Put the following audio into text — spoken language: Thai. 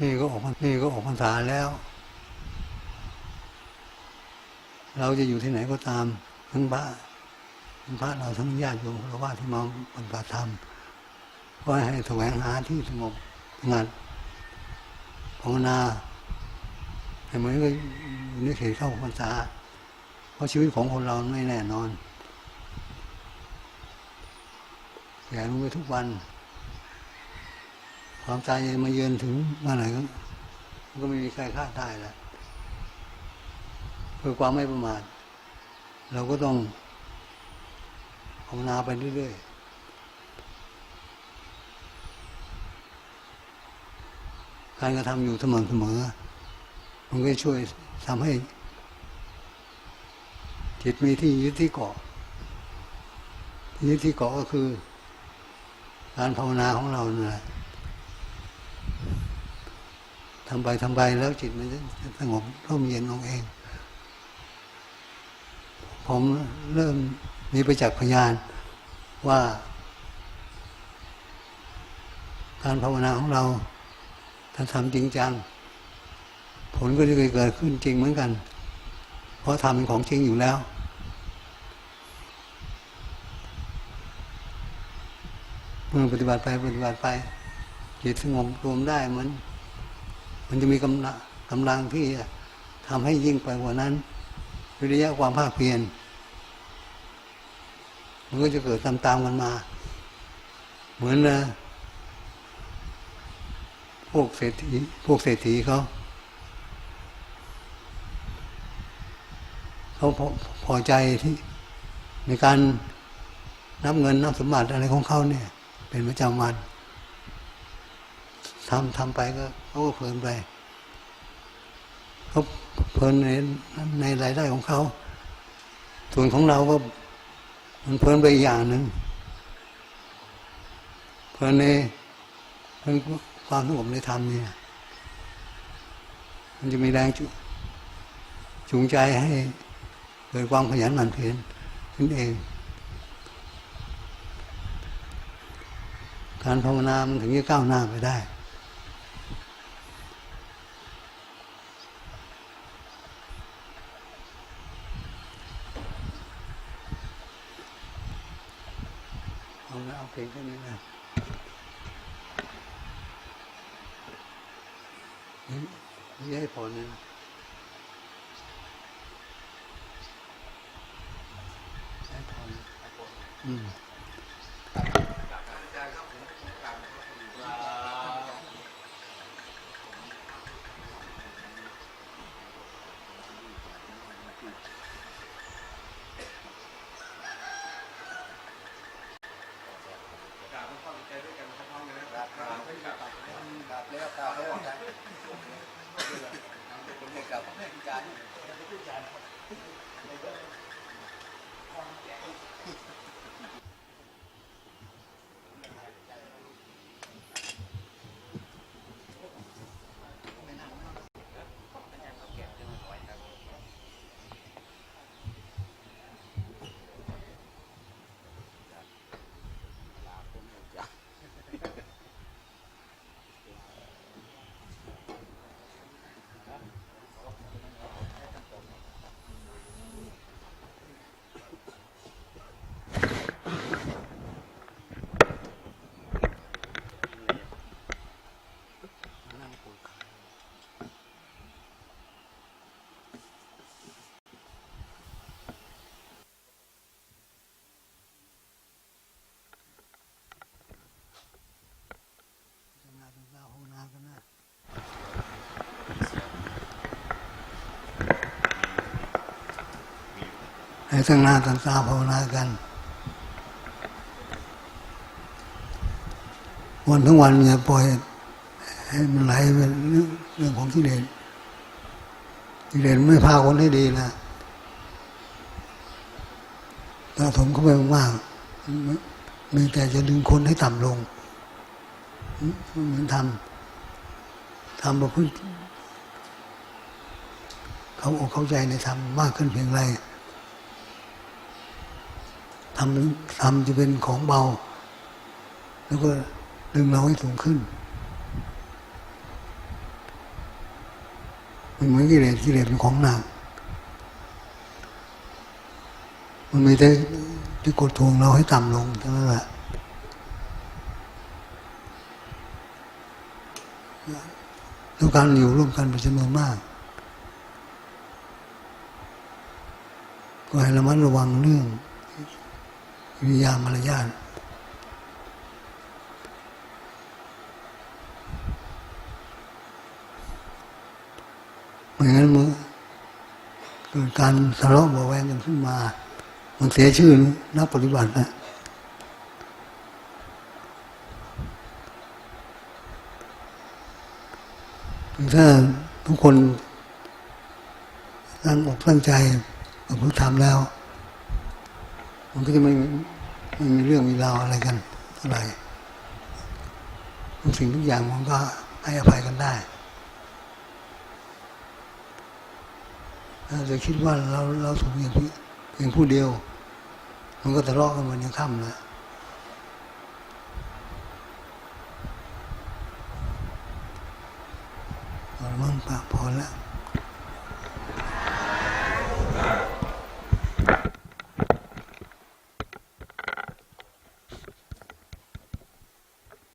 นี่ก็ออกพรรนี่ก็ออกพรรษาแล้ว เราจะอยู่ที่ไหนก็ตามทั้งพระทั้งพระเราทั้งญาติโยมเราว่าที่มาปฏิบัติธรรมก็ให้แสวงหาที่สงบสงัดภาวนาให้เหมือนกับอยู่ในเขตเข้าพรรษาเพราะชีวิตของคนเราไม่แน่นอนแก่ลงไปทุกวัน ความตายจะมาเยือนถึงเมื่อไหร่ก็ก็ไม่มีใครคาดได้แหละเพื่อความไม่ประมาทเราก็ต้องภาวนาไปเรื่อยๆ การกระทำอยู่เสมอเสมอ มันก็ช่วยทำให้ จิตมีที่ยึดที่เกาะที่ยึดที่เกาะก็คือ การภาวนาของเราเนี่ยแหละ ทำไปทำไปแล้วจิตมันจะสงบร่มเย็นลงเอง ผมเริ่มมีประจักษ์พยานว่า การภาวนาของเรา ถ้าทำจริงจัง ผลก็จะเกิดขึ้นจริงเหมือนกัน เพราะทำเป็นของจริงอยู่แล้วเมื่อปฏิบัติไปปฏิบัติไปจิตสงบรวมได้มัน มันจะมีกำลังกำลังที่ทำให้ยิ่งไปกว่านั้นวิริยะความภาคเพียรมันก็จะเกิดตามๆกันมา เหมือนนะพวกเศรษฐีพวกเศรษฐีเขาเขาพอพอใจที่ในการนับเงินนับสมบัติอะไรของเขาเนี่ย เป็นประจำวัน ทำทำไปก็เขาก็เพลินไปเขาเพลินในในรายได้ของเขาส่วนของเราก็มันเพลินไปอีกอย่างหนึ่งเพลินในความสงบในธรรมเนี่ยมันจะมีแรงจูจูงใจให้เกิดความขยันหมั่นเพียรขึ้นเอง การภาวนามันถึงจะก้าวหน้าไปได้ เอาเอาเงแค่นี้นะนี่ให้พอนี่ะให้พอนะอืม แลอืมนั่งปวดขาจะงานเป็นเจ้าห้องน้ำกันนะ ให้ตั้งหน้าตั้งตาภาวนากัน วันทั้งวันอย่าปล่อยให้มันไหลเป็นเรื่องเรื่องของกิเลสกิเลสไม่พาคนให้ดีนะถ้าผมเข้าไปมากๆมีแต่จะดึงคนให้ต่ำลงเหมือนทำทำประพฤติเขาอกเข้าใจในธรรมมากขึ้นเพียงไรำทำจะเป็นของเบา แล้วก็ดึงเราให้สูงขึ้นมันเหมือนกิเลสกิเลสเป็นของหนักมันไม่ได้ที่กดทวงเราให้ต่ำลงเท่านั้นแหละแล้วการอยู่ร่วมกันเป็นจำนวนมาก ก็ให้ระมัดระวังเรื่อง วิริยามารยาทไม่งั้นมันเกิดการทะเลาะเบาแวงกันขึ้นมา มันเสียชื่อนักปฏิบัตินะถ้าทุกคนตั้งอกตั้งใจกับพุทธธรรมแล้ว มันก็จะไม่ไม่มีเรื่องมีราวอะไรกันเท่าไรทุกสิ่งทุกอย่างมันก็ให้อภัยกันได้ถ้าจะคิดว่าเราเราถูกเพียงเพียงผู้เดียว มันก็ทะเลาะกันวันยังค่ำแล้วพอแล้วมั้งปากพอแล้ว